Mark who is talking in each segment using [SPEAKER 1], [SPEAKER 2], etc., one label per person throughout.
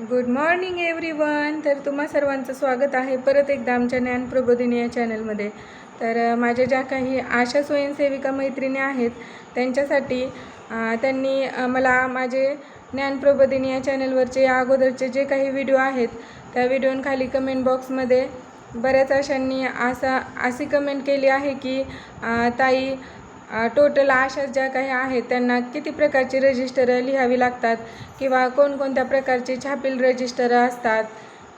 [SPEAKER 1] Good morning everyone तर तुम्हा सर्वांचं स्वागत आहे परत एकदा आमच्या ज्ञान प्रबोधिनी या चॅनलमध्ये. तर माझ्या ज्या काही आशा स्वयंसेविका मैत्रिणी आहेत त्यांच्यासाठी त्यांनी मला माझे ज्ञान प्रबोधिनी या चॅनलवरचे या अगोदरचे जे काही व्हिडिओ आहेत त्या व्हिडिओंखाली कमेंट बॉक्समध्ये बऱ्याच अशांनी असा अशी कमेंट केली आहे की ताई टोटल अशा ज्या काही आहेत त्यांना किती प्रकारची रजिस्टर लिहावी लागतात? किंवा कोणकोणत्या प्रकारची छापील रजिस्टर असतात?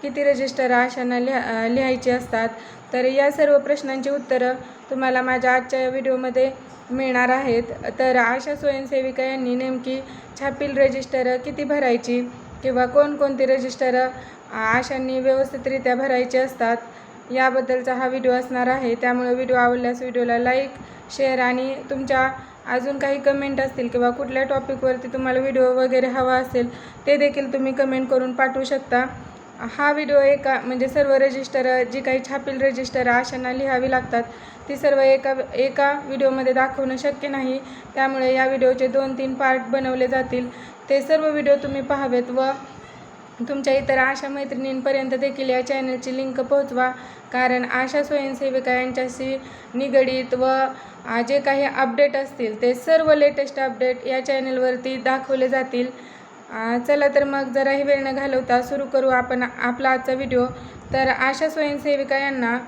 [SPEAKER 1] किती रजिस्टर अशांना लिहा लिहायची असतात? तर या सर्व प्रश्नांची उत्तरं तुम्हाला माझ्या आजच्या व्हिडिओमध्ये मिळणार आहेत. तर आशा स्वयंसेविका यांनी नेमकी छापील रजिस्टर किती भरायची? किंवा कोणकोणती रजिस्टर आशांनी व्यवस्थितरित्या भरायची असतात? याबद्दलचा हा व्हिडिओ असणार आहे. त्यामुळे व्हिडिओ आवडल्यास व्हिडिओला लाईक शेअर आणि तुमच्या अजून काही कमेंट असतील किंवा कुठल्या टॉपिकवरती तुम्हाला व्हिडिओ वगैरे हवा असेल ते देखील तुम्ही कमेंट करून पाठवू शकता. हा व्हिडिओ एका म्हणजे सर्व रजिस्टर जी काही छापील रजिस्टर आशांना लिहावी लागतात ती सर्व एका एका व्हिडिओमध्ये दाखवणं शक्य नाही. त्यामुळे या व्हिडिओचे दोन तीन पार्ट बनवले जातील. ते सर्व व्हिडिओ तुम्ही पाहावेत व तुमच्या इतर आशा मैत्रिणींपर्यंत देखील या चॅनलची लिंक पोहोचवा. कारण आशा स्वयंसेविका यांच्याशी निगडीत व जे काही अपडेट असतील ते सर्व लेटेस्ट अपडेट या चॅनलवरती दाखवले जातील. चला तर मग जराही वेळ न घालवता सुरू करू आपण आपला आजचा व्हिडिओ तर आशा स्वयंसेविका यांना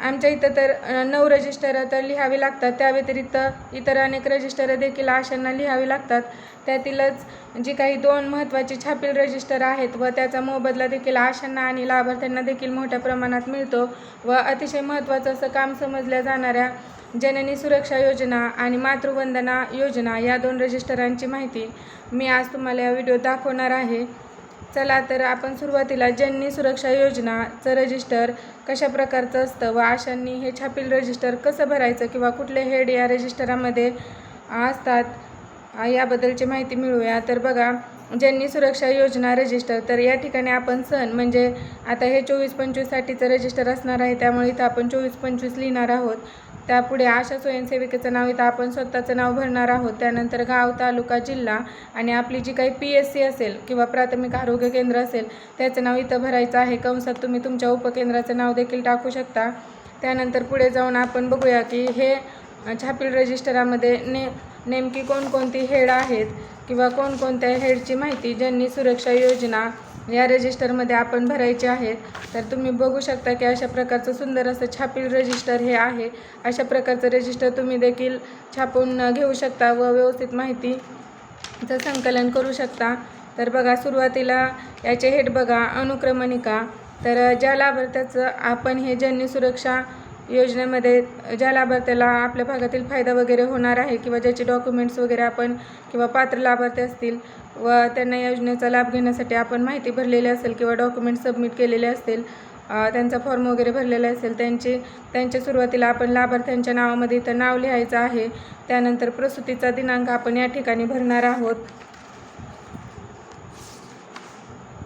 [SPEAKER 1] आमच्या इथं तर नऊ रजिस्टर तर लिहावी लागतात. त्या व्यतिरिक्त इतर अनेक रजिस्टर देखील आशांना लिहावी लागतात. त्यातीलच जी काही दोन महत्त्वाची छापील रजिस्टर आहेत व त्याचा मोबदला देखील आशांना आणि लाभार्थ्यांना देखील मोठ्या प्रमाणात मिळतो व अतिशय महत्त्वाचं असं काम समजल्या जाणाऱ्या जननी सुरक्षा योजना आणि मातृवंदना योजना या दोन रजिस्टरांची माहिती मी आज तुम्हाला या व्हिडिओ दाखवणार आहे. चला तर आपण सुरुवातीला जननी सुरक्षा योजनाचं रजिस्टर कशा प्रकारचं असतं व आशांनी हे छापील रजिस्टर कसं भरायचं किंवा कुठले हेड या रजिस्टरामध्ये असतात याबद्दलची माहिती मिळूया. तर बघा जननी सुरक्षा योजना रजिस्टर तर या ठिकाणी आपण सण म्हणजे आता हे चोवीस पंचवीससाठीचं रजिस्टर असणार आहे त्यामुळे इथं आपण चोवीस पंचवीस लिहिणार आहोत. त्यापुढे आशा स्वयंसेविकेचं नाव इथं आपण स्वतःचं नाव भरणार आहोत. त्यानंतर गाव तालुका जिल्हा आणि आपली जी काही पी एस सी असेल किंवा प्राथमिक आरोग्य केंद्र असेल त्याचं नाव इथं भरायचं आहे. कंसात तुम्ही तुमच्या उपकेंद्राचं नाव देखील टाकू शकता. त्यानंतर पुढे जाऊन आपण बघूया की हे छापील रजिस्टरामध्ये ने नेमकी कोणकोणती हेड आहेत किंवा कोणकोणत्या हेडची माहिती ज्यांनी सुरक्षा योजना या रजिस्टरमध्ये आपण भरायचे आहेत. तर तुम्ही बघू शकता की अशा प्रकारचं सुंदर असं छापील रजिस्टर हे आहे. अशा प्रकारचं रजिस्टर तुम्ही देखील छापून घेऊ शकता व व्यवस्थित माहितीचं संकलन करू शकता. तर बघा सुरुवातीला याचे हेड बघा अनुक्रमणिका. तर ज्या लाभार्थ्याचं आपण हे जननी सुरक्षा योजनेमध्ये ज्या लाभार्थ्याला आपल्या भागातील फायदा वगैरे होणार आहे किंवा ज्याचे डॉक्युमेंट्स वगैरे आपण किंवा पात्र लाभार्थी असतील व त्यांना योजनेचा लाभ घेण्यासाठी आपण माहिती भरलेली असेल किंवा डॉक्युमेंट सबमिट केलेले असतील त्यांचा फॉर्म वगैरे भरलेला असेल त्यांची त्यांच्या सुरुवातीला आपण लाभार्थ्यांच्या नावामध्ये इथं नाव लिहायचं आहे. त्यानंतर प्रसूतीचा दिनांक आपण या ठिकाणी भरणार आहोत.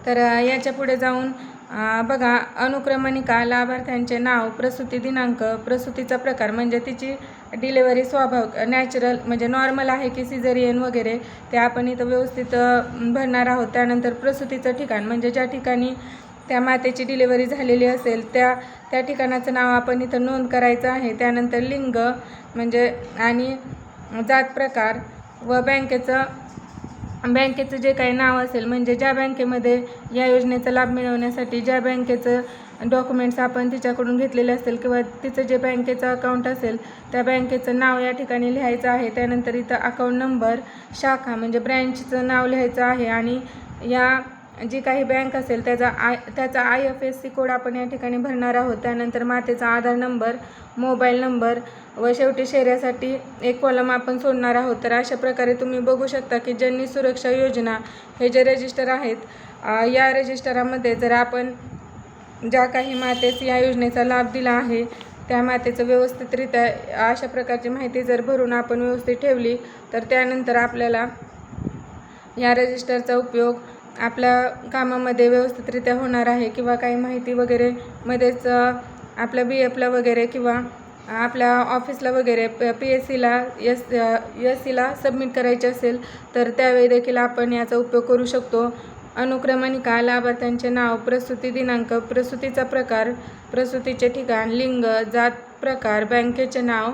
[SPEAKER 1] तर याच्यापुढे जाऊन बघा अनुक्रमणिका लाभार्थ्यांचे नाव प्रसूती दिनांक प्रसूतीचा प्रकार म्हणजे तिची डिलेवरी स्वभाव नॅचरल म्हणजे नॉर्मल आहे की सिझरियन वगैरे ते आपण इथं व्यवस्थित भरणार आहोत. त्यानंतर प्रसूतीचं ठिकाण म्हणजे ज्या ठिकाणी त्या मातेची डिलेवरी झालेली असेल त्या त्या ठिकाणाचं नाव आपण इथं नोंद करायचं आहे. त्यानंतर लिंग म्हणजे आणि जात प्रकार व बँकेचं बँकेचं जे काही नाव असेल म्हणजे ज्या बँकेमध्ये या योजनेचा लाभ मिळवण्यासाठी ज्या बँकेचं डॉक्युमेंट्स आपण तिच्याकडून घेतलेले असतील किंवा तिचं जे बँकेचं अकाउंट असेल त्या बँकेचं नाव या ठिकाणी लिहायचं आहे. त्यानंतर इथं अकाउंट नंबर शाखा म्हणजे ब्रँचचं नाव लिहायचं आहे आणि या जी काही बँक असेल त्याचा आय त्याचा I F S C code आपण या ठिकाणी भरणार आहोत. त्यानंतर मातेचा आधार नंबर मोबाईल नंबर व शेवटी शेऱ्यासाठी एक कॉलम आपण सोडणार आहोत. तर अशा प्रकारे तुम्ही बघू शकता की जननी सुरक्षा योजना हे जे रजिस्टर आहेत या रजिस्टरामध्ये जर आपण ज्या काही मातेस या योजनेचा लाभ दिला आहे त्या मातेचं व्यवस्थितरित्या अशा प्रकारची माहिती जर भरून आपण व्यवस्थित ठेवली तर त्यानंतर आपल्याला या रजिस्टरचा उपयोग आपल्या कामामध्ये व्यवस्थितरित्या होणार आहे किंवा काही माहिती वगैरे मध्येच आपल्या बी एफला वगैरे किंवा आपल्या ऑफिसला वगैरे प पी एस सीला एस एस सीला सबमिट करायचे असेल तर त्यावेळी देखील आपण याचा उपयोग करू शकतो. अनुक्रमणिका लाभार्थ्यांचे नाव प्रसूती दिनांक प्रसूतीचा प्रकार प्रसूतीचे ठिकाण लिंग जात प्रकार बँकेचे नाव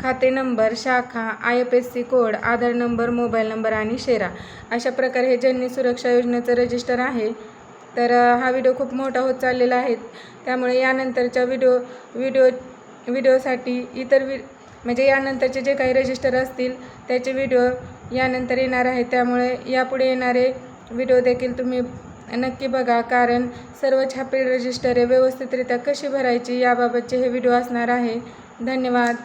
[SPEAKER 1] खाते नंबर शाखा I F S C code Aadhaar number mobile number आणि शेरा. अशा प्रकारे हे जननी सुरक्षा योजनेचं रजिस्टर आहे तर हा व्हिडिओ खूप मोठा होत चाललेला आहे. त्यामुळे यानंतरच्या व्हिडिओ व्हिडिओ व्हिडिओसाठी इतर वि म्हणजे यानंतरचे जे काही रजिस्टर असतील त्याचे व्हिडिओ यानंतर येणार आहे. त्यामुळे यापुढे येणारे व्हिडिओ देखील तुम्ही नक्की बघा कारण सर्व छापील रजिस्टरे व्यवस्थितरित्या कशी भरायची याबाबतचे हे व्हिडिओ असणार आहे. धन्यवाद.